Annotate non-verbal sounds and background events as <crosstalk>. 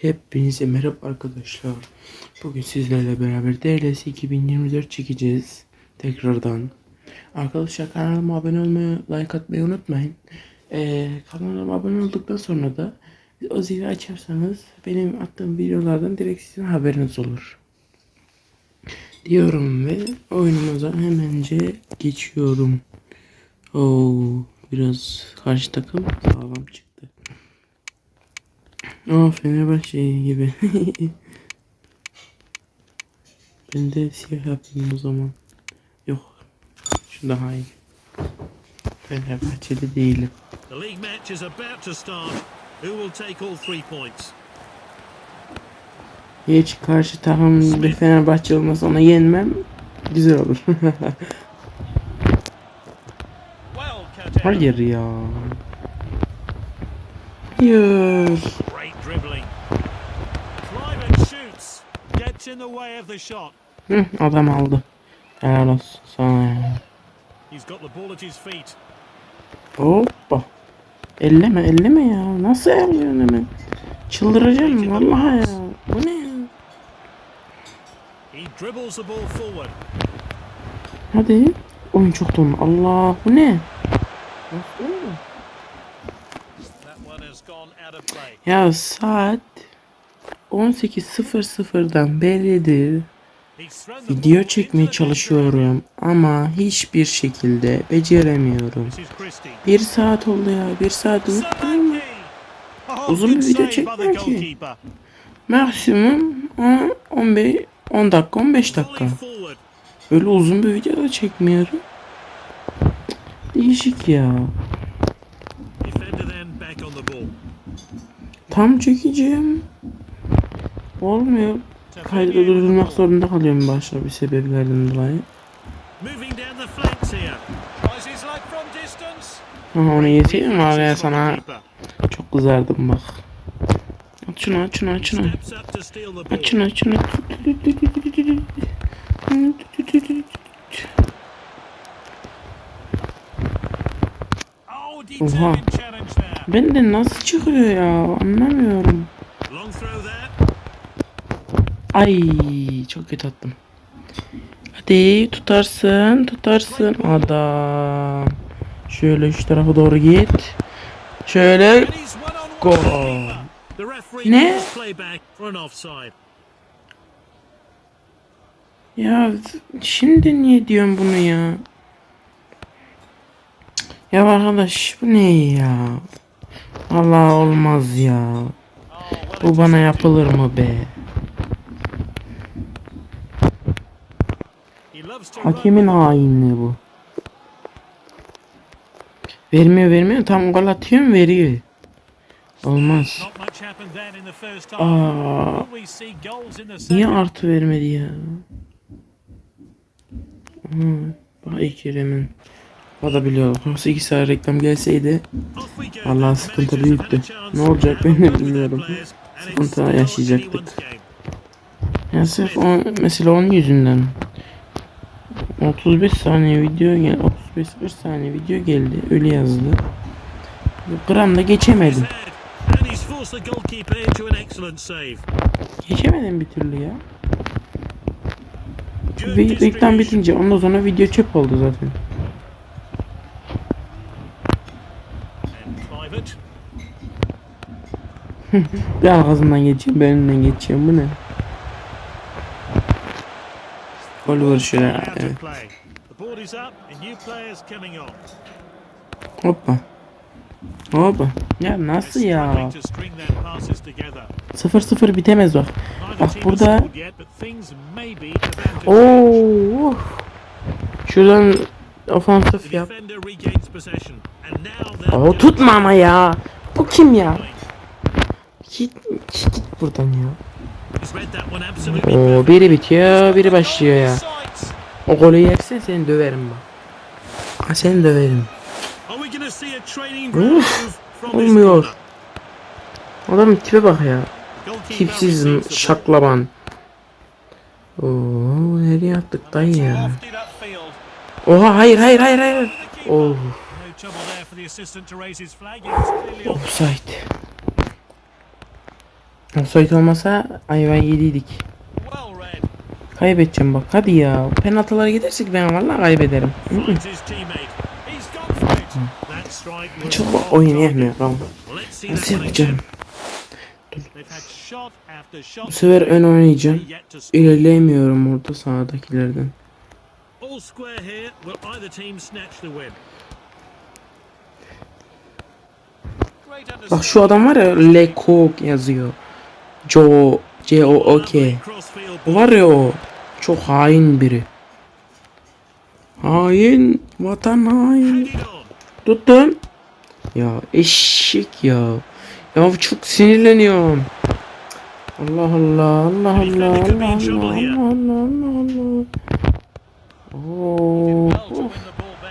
Hepinize merhaba arkadaşlar. Bugün sizlerle beraber DLS 2024 çekeceğiz. Tekrardan. Arkadaşlar kanalıma abone olmayı, like atmayı unutmayın. Ee, kanalıma abone olduktan sonra da o zili açarsanız benim attığım videolardan direkt sizin haberiniz olur. Diyorum ve oyunumuza hemence geçiyorum. Oo, biraz karşı takım sağlam çıktı. Aa Fenerbahçe gibi. <laughs> ben de siyah yapayım o zaman. Yok. Şu daha iyi. Fenerbahçeli değilim. The league match is about to start. Who will take all three points? Hiç karşı takım bir Fenerbahçe olmasa ona yenmem. Güzel olur. <laughs> Hayır ya. Hayır. Hı, adam aldı. Helal olsun sana ya. He's got the ball at his feet. Hoppa. Elleme elleme ya. Nasıl elliyorsun hemen? Çıldıracağım vallahi ya. Bu ne ya? He dribbles the ball forward. Hadi. Oyun çok dondu. Allah bu ne? Nasıl. Ya saat 18.00'dan beridir video çekmeye çalışıyorum ama hiçbir şekilde beceremiyorum. Bir saat oldu ya. Bir saat unuttum. Oh, Uzun bir video çekmiyor ki. maksimum aa, 15 10 dakika 15 dakika. Öyle uzun bir video da çekmiyorum. Değişik ya. Tam çekeceğim. Olmuyor. Kaydı durdurmak zorunda kalıyorum başka bir sebeplerden dolayı. Aha onu from the sana çok kızardım bak. At şunu at şunu at şunu. At şunu at şunu. Oh, challenge there. Benden nasıl çıkıyor ya anlamıyorum. Ay çok kötü attım. Hadi tutarsın tutarsın adam. Şöyle şu tarafa doğru git. Şöyle. Gol. Ne? Ya şimdi niye diyorsun bunu ya? Ya arkadaş bu ne ya? Allah olmaz ya. Bu bana yapılır mı be? Hakemin hainliği bu. Vermiyor vermiyor tam gol atıyorum veriyor. Olmaz. Aa, niye artı vermedi ya? Hı, bak ilk Kerem'in. O da biliyor. Yoksa iki saat reklam gelseydi The sıkıntı büyüktü. Ne olacak ben de bilmiyorum. Sıkıntı yaşayacaktık. anyone's game. Ya sırf o, mesela onun yüzünden 35 saniye video gel 35 bir saniye video geldi öyle yazdı. Geçemedim. An excellent save. Geçemedim bir türlü ya. Ve reklam bitince ondan sonra video çöp oldu zaten. <laughs> Bir arkasından geçeyim, ben önünden geçiyorum. Bu ne? Players coming on. Hoppa. Hoppa. Ya nasıl ya? Struggling to string their passes together. 0-0 bitemez bak. Bak burada-. Oo. Şuradan ofansif yap. Oo tutma ama ya. Bu kim ya? Git, git buradan ya. Oo biri bitiyor, biri başlıyor ya. O golü yersen seni döverim bak. Ha seni döverim. This olmuyor. Adamın tipe bak ya. Tipsiz şaklaban. Oo nereye attık dayı ya? Oha hayır hayır hayır hayır. Oh No Offside olmasa ayvayı yediydik. Kaybedeceğim bak hadi ya. Penaltılara gidersek ben valla kaybederim. Çok oyun yapmıyor. Nasıl yapacağım? Bu sefer ön oynayacağım. İlerleyemiyorum orta sahadakilerden. Bak şu adam var ya Lecoq yazıyor. Joe C O O K. Var ya o. Çok hain biri. Hain. Vatan hain. Tuttum. Ya eşek ya. Ya çok sinirleniyorum. Allah Allah Allah Allah Allah Allah Allah Allah Allah. To win the